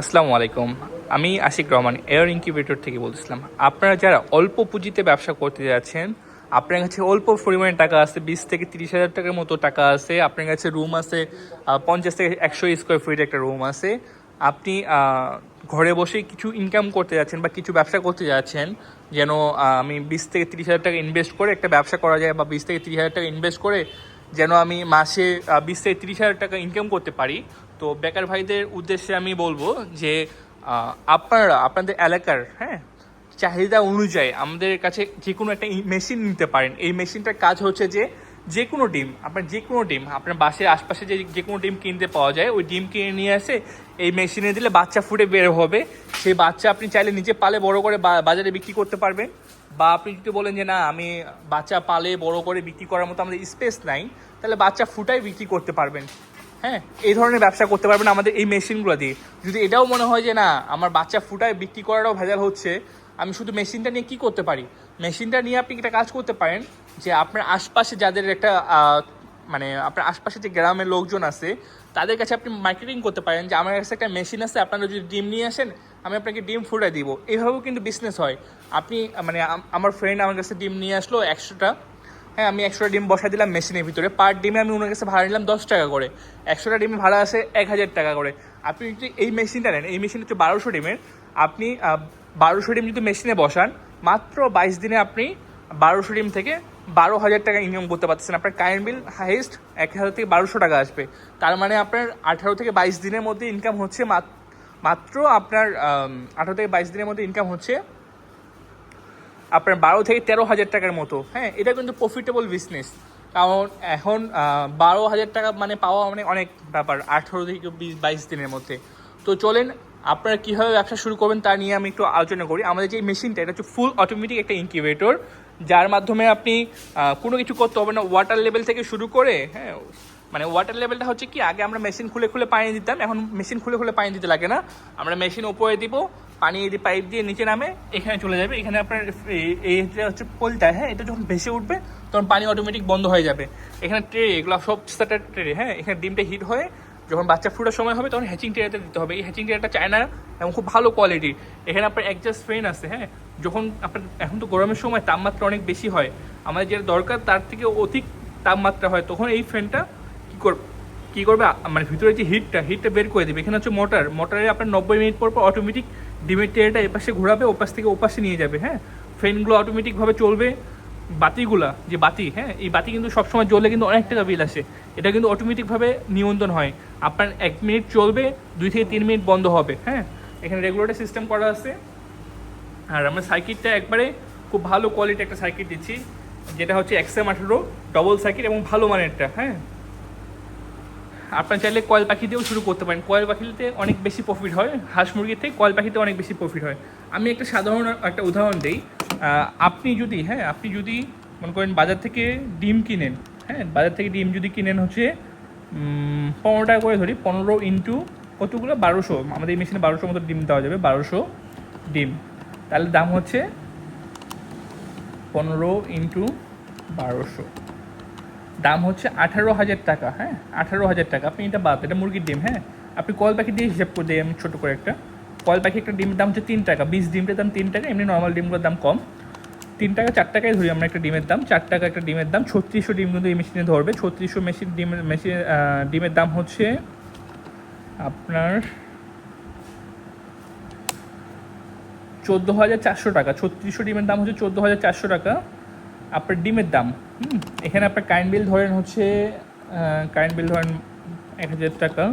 আসসালামু আলাইকুম। আমি আশিক রহমান এয়ার ইনকিউবেটর থেকে বলছিলাম আপনারা যারা অল্প পুঁজিতে ব্যবসা করতে যাচ্ছেন, আপনার কাছে অল্প পরিমাণে টাকা আছে, বিশ থেকে তিরিশ হাজার টাকার মতো টাকা আছে, আপনার কাছে রুম আছে পঞ্চাশ থেকে একশো স্কোয়ার ফিট একটা রুম আছে, আপনি ঘরে বসে কিছু ইনকাম করতে যাচ্ছেন বা কিছু ব্যবসা করতে যাচ্ছেন, যেন আমি বিশ থেকে তিরিশ হাজার টাকা ইনভেস্ট করে একটা ব্যবসা করা যায় বা বিশ থেকে তিরিশ হাজার টাকা ইনভেস্ট করে যেন আমি মাসে বিশ থেকে তিরিশ হাজার টাকা ইনকাম করতে পারি। তো বেকার ভাইদের উদ্দেশ্যে আমি বলব যে আপনারা, আপনাদের এলাকার হ্যাঁ চাহিদা অনুযায়ী আমাদের কাছে যে কোনো একটা মেশিন নিতে পারেন। এই মেশিনটার কাজ হচ্ছে যে যে কোনো ডিম, আপনার যে কোনো ডিম, আপনার বাসের আশপাশে যে যে কোনো ডিম কিনতে পাওয়া যায়, ওই ডিম কিনে নিয়ে আসে এই মেশিনে দিলে বাচ্চা ফুটে বের হবে। সেই বাচ্চা আপনি চাইলে নিজে পালে বড় করে বাজারে বিক্রি করতে পারবেন। বা আপনি যদি বলেন যে, না, আমি বাচ্চা পালে বড় করে বিক্রি করার মতো আমাদের স্পেস নাই। তাহলে বাচ্চা ফুটাই বিক্রি করতে পারবেন। হ্যাঁ এই ধরনের ব্যবসা করতে পারবেন আমাদের এই মেশিনগুলো দিয়ে। যদি এটাও মনে হয় যে, না, আমার বাচ্চা ফুটায় বিক্রি করাটাও ভেজাল হচ্ছে, আমি শুধু মেশিনটা নিয়ে কি করতে পারি? মেশিনটা নিয়ে আপনি একটা কাজ করতে পারেন যে, আপনার আশপাশে যাদের একটা মানে আপনার আশপাশে যে গ্রামের লোকজন আছে, তাদের কাছে আপনি মার্কেটিং করতে পারেন যে, আমার কাছে একটা মেশিন আছে, আপনারা যদি ডিম নিয়ে আসেন, আমি আপনাকে ডিম ফুটাই দিব। এইভাবেও কিন্তু বিজনেস হয়। আপনি মানে আমার ফ্রেন্ড আমার কাছে ডিম নিয়ে আসলো একশোটা। হ্যাঁ আমি একশোটা ডিম বসাই দিলাম মেশিনের ভিতরে। পার ডিমে আমি ওনার কাছে ভাড়া নিলাম দশ টাকা করে। একশোটা ডিমে ভাড়া আছে এক হাজার টাকা করে। আপনি যদি এই মেশিনটা নেন, এই মেশিন হচ্ছে বারোশো ডিমের। আপনি বারোশো ডিম যদি মেশিনে বসান, মাত্র বাইশ দিনে আপনি বারোশো ডিম থেকে বারো হাজার টাকা ইনকাম করতে পারতেছেন। আপনার কারেন্ট বিল হাইয়েস্ট এক হাজার থেকে বারোশো টাকা আসবে। তার মানে আপনার আঠারো থেকে বাইশ দিনের মধ্যে ইনকাম হচ্ছে মাত- মাত্র আপনার আঠারো থেকে বাইশ দিনের মধ্যে ইনকাম হচ্ছে আপনার বারো থেকে তেরো হাজার টাকার মতো। হ্যাঁ এটা কিন্তু প্রফিটেবল বিজনেস কারণ এখন বারো হাজার টাকা মানে পাওয়া মানে অনেক ব্যাপার, আঠারো থেকে বিশ, বাইশ দিনের মধ্যে। তো চলেন, আপনারা কীভাবে ব্যবসা শুরু করবেন তা নিয়ে আমি একটু আলোচনা করি। আমাদের যে মেশিনটা এটা হচ্ছে ফুল অটোমেটিক একটা ইনকিউবেটর যার মাধ্যমে আপনি কোনো কিছু করতে হবে না ওয়াটার লেভেল থেকে শুরু করে হ্যাঁ মানে ওয়াটার লেভেলটা হচ্ছে কি, আগে আমরা মেশিন খুলে খুলে পানি দিতাম, এখন মেশিন খুলে খুলে পানি দিতে লাগে না। আমরা মেশিন উপরে দিব, পানি দিয়ে পাইপ দিয়ে নিচে নামে, এখানে চলে যাবে। এখানে আপনার এই- এই হচ্ছে পোলটা হ্যাঁ এটা যখন ভেসে উঠবে, তখন পানি অটোমেটিক বন্ধ হয়ে যাবে। এখানে ট্রে এগুলো সব সেটার ট্রে হ্যাঁ এখানে ডিমটা হিট হয়ে যখন বাচ্চা ফুটার সময় হবে, তখন হ্যাচিং ট্রেতে দিতে হবে। এই হ্যাচিং ট্রেটা চায়না এবং খুব ভালো কোয়ালিটির এখানে আপনার একজাস্ট ফ্যান আছে হ্যাঁ? যখন আপনার, এখন তো গরমের সময় তাপমাত্রা অনেক বেশি হয়। আমাদের যেটা দরকার, তার থেকে অধিক তাপমাত্রা হয়। তখন এই ফ্যানটা কী করবে কী করবে? মানে ভিতরে যে হিটটা হিটটা বের করে দেবে। এখানে হচ্ছে মোটর মোটরে আপনার নব্বই মিনিট পর পর অটোমেটিক ডিমের ট্রেটা এপাশে ঘোরাবে, ওপাশ থেকে ওপাশে নিয়ে যাবে হ্যাঁ? ফ্যানগুলো অটোমেটিকভাবে চলবে। বাতিগুলা, যে বাতি হ্যাঁ এই বাতি কিন্তু সবসময় জ্বললে কিন্তু অনেক টাকা বিল আসে। এটা কিন্তু অটোমেটিকভাবে নিয়ন্ত্রণ হয়। আপনার এক মিনিট চলবে, দুই থেকে তিন মিনিট বন্ধ হবে হ্যাঁ? এখানে রেগুলেটর সিস্টেম করা আছে। আর আমরা সার্কিটটা একবারে খুব ভালো কোয়ালিটি একটা সার্কিট দিচ্ছি, যেটা হচ্ছে এক্সএম আঠেরো ডবল সার্কিট এবং ভালো মানেরটা হ্যাঁ? আপনার চাইলে কয়েল পাখি দিয়েও শুরু করতে পারেন। কয়েল পাখিতে অনেক বেশি প্রফিট হয়। হাঁস মুরগির থেকে কয়েল পাখিতে অনেক বেশি প্রফিট হয়। আমি একটা সাধারণ একটা উদাহরণ দিই। আপনি যদি হ্যাঁ আপনি যদি মনে করেন বাজার থেকে ডিম কিনেন হ্যাঁ বাজার থেকে ডিম যদি কিনেন হচ্ছে পনেরো টাকা করে ধরি, পনেরো ইন্টু কতগুলো? বারোশো। আমাদের এই মেশিনে বারোশো মতো ডিম দেওয়া যাবে, বারোশো ডিম। তাহলে দাম হচ্ছে পনেরো ইন্টু বারোশো। দাম হচ্ছে আঠারো হাজার টাকা হ্যাঁ আঠারো হাজার টাকা। আপনি এটা বাদ, এটা মুরগির ডিম হ্যাঁ। আপনি কয়েল পাখি দিয়ে হিসাব করে দিই আমি ছোটো করে একটা। কয়েল পাখি একটা ডিমের দাম হচ্ছে তিন টাকা বিশ ডিমটার দাম তিন টাকা, এমনি নর্মাল ডিমগুলোর দাম কম। তিন টাকা, চার টাকায় ধরি আমরা একটা ডিমের দাম, চার টাকা একটা ডিমের দাম। ছত্রিশশো ডিম কিন্তু এই মেশিনে ধরবে। ছত্রিশশো মেশিন ডিমের মেশিন ডিমের দাম হচ্ছে আপনার চোদ্দ হাজার চারশো টাকা। ছত্রিশশো ডিমের দাম হচ্ছে চোদ্দ হাজার চারশো টাকা। আপনার ডিমের দাম, হুম? এখানে আপনার কারেন্ট বিল ধরেন হচ্ছে কারেন্ট বিল ধরেন এক হাজার টাকা।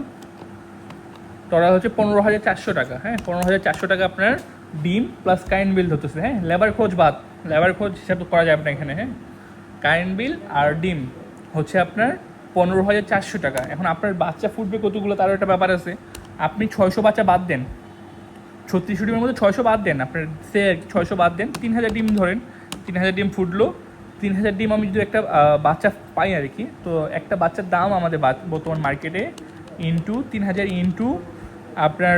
তোরা হচ্ছে পনেরো হাজার চারশো টাকা হ্যাঁ? পনেরো হাজার চারশো টাকা আপনার ডিম প্লাস কারেন্ট বিল ধরতেছে হ্যাঁ? লেবার খোঁজ বাদ লেবার খোঁজ হিসাব করা যাবে না এখানে হ্যাঁ? কারেন্ট বিল আর ডিম হচ্ছে আপনার পনেরো হাজার চারশো টাকা। এখন আপনার বাচ্চা ফুটবে কতগুলো তারও একটা ব্যাপার আছে। আপনি ছয়শো বাচ্চা বাদ দেন। ছত্রিশশো ডিমের মধ্যে ছয়শো বাদ দেন। আপনার সে ছয়শো বাদ দেন। তিন হাজার ডিম ধরেন, তিন হাজার ডিম ফুটলো। তিন হাজার ডিম আমি যদি একটা বাচ্চা পাই আর কি, তো একটা বাচ্চার দাম আমাদের বর্তমান মার্কেটে ইন্টু তিন হাজার ইন্টু আপনার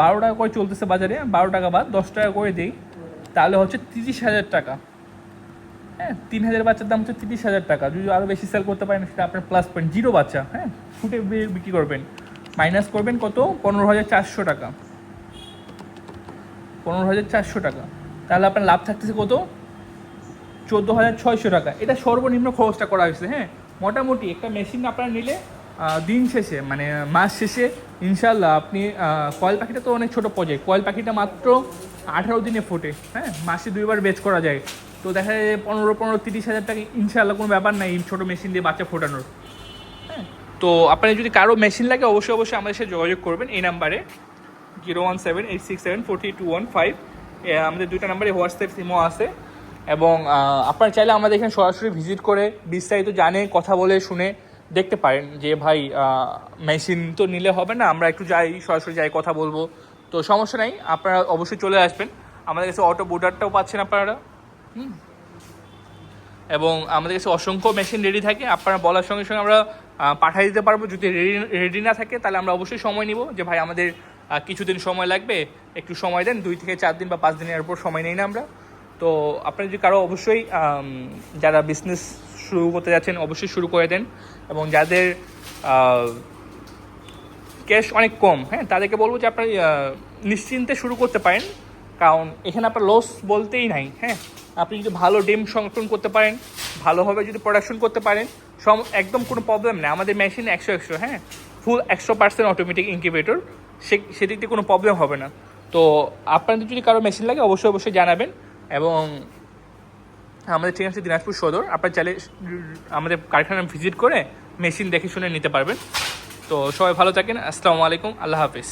বারো টাকা করে চলতেছে বাজারে, বারো টাকা বাদ, দশ টাকা করে দিই, তাহলে হচ্ছে তিরিশ হাজার টাকা। হ্যাঁ তিন হাজার বাচ্চার দাম হচ্ছে তিরিশ হাজার টাকা। যদি আরও বেশি সেল করতে পারেন, সেটা আপনার প্লাস পয়েন্ট জিরো বাচ্চা হ্যাঁ ফুটে বিক্রি করবেন। মাইনাস করবেন কত? পনেরো হাজার চারশো টাকা। পনেরো হাজার চারশো টাকা। তাহলে আপনার লাভ থাকতেছে কত? চোদ্দ হাজার ছয়শো টাকা। এটা সর্বনিম্ন খরচটা করা হয়েছে হ্যাঁ। মোটামুটি একটা মেশিন আপনারা নিলে দিন শেষে মানে মাস শেষে ইনশাল্লাহ আপনি কয়েল পাখিটা তো অনেক ছোটো প্রজেক্ট কয়েল পাখিটা মাত্র আঠারো দিনে ফোটে হ্যাঁ? মাসে দুইবার বেচ করা যায়। তো দেখা যায় পনেরো পনেরো, তিরিশ হাজার টাকা ইনশাল্লাহ কোনো ব্যাপার নাই ছোটো মেশিন দিয়ে বাচ্চা ফোটানোর। হ্যাঁ? তো আপনার যদি কারও মেশিন লাগে, অবশ্যই অবশ্যই আমাদের সাথে যোগাযোগ করবেন। এই নাম্বারে zero one seven eight six seven four three two one five. আমাদের দুইটা নাম্বারে হোয়াটসঅ্যাপ সিমও আছে। এবং আপনারা চাইলে আমাদের এখানে সরাসরি ভিজিট করে বিস্তারিত জানে, কথা বলে, শুনে দেখতে পারেন যে, ভাই মেশিন তো নিলে হবে না, আমরা একটু যাই, সরাসরি যাই, কথা বলব। তো সমস্যা নাই, আপনারা অবশ্যই চলে আসবেন। আমাদের কাছে অটো বুটারটাও পাচ্ছেন আপনারা। হুম। এবং আমাদের কাছে অসংখ্য মেশিন রেডি থাকে। আপনারা বলার সঙ্গে সঙ্গে আমরা পাঠিয়ে দিতে পারব। যদি রেডি রেডি না থাকে, তাহলে আমরা অবশ্যই সময় নিব যে, ভাই, আমাদের কিছুদিন সময় লাগবে, একটু সময় দেন, দুই থেকে চার দিন বা পাঁচ দিনের উপর সময় নেই না আমরা। তো আপনারা যদি কারও অবশ্যই যারা বিজনেস শুরু করতে যাচ্ছেন, অবশ্যই শুরু করে দেন। এবং যাদের ক্যাশ অনেক কম হ্যাঁ তাদেরকে বলব যে আপনারা নিশ্চিন্তে শুরু করতে পারেন। কারণ এখানে আপনার লস বলতেই নাই হ্যাঁ। আপনি যদি ভালো ডিম সংরক্ষণ করতে পারেন, ভালোভাবে যদি প্রোডাকশন করতে পারেন, সম, একদম কোনো প্রবলেম নেই। আমাদের মেশিন একশো একশো হ্যাঁ। ফুল একশো পার্সেন্ট অটোমেটিক ইনকিউবেটর সে, সেদিক দিয়ে কোনো প্রবলেম হবে না। তো আপনাদের যদি কারও মেশিন লাগে, অবশ্যই অবশ্যই জানাবেন। এবং আমাদের ঠিক আছে দিনাজপুর সদর। আপনার চাইলে আমাদের কারখানা ভিজিট করে মেশিন দেখে শুনে নিতে পারবেন। তো সবাই ভালো থাকেন। আসসালামু আলাইকুম। আল্লাহ হাফিজ।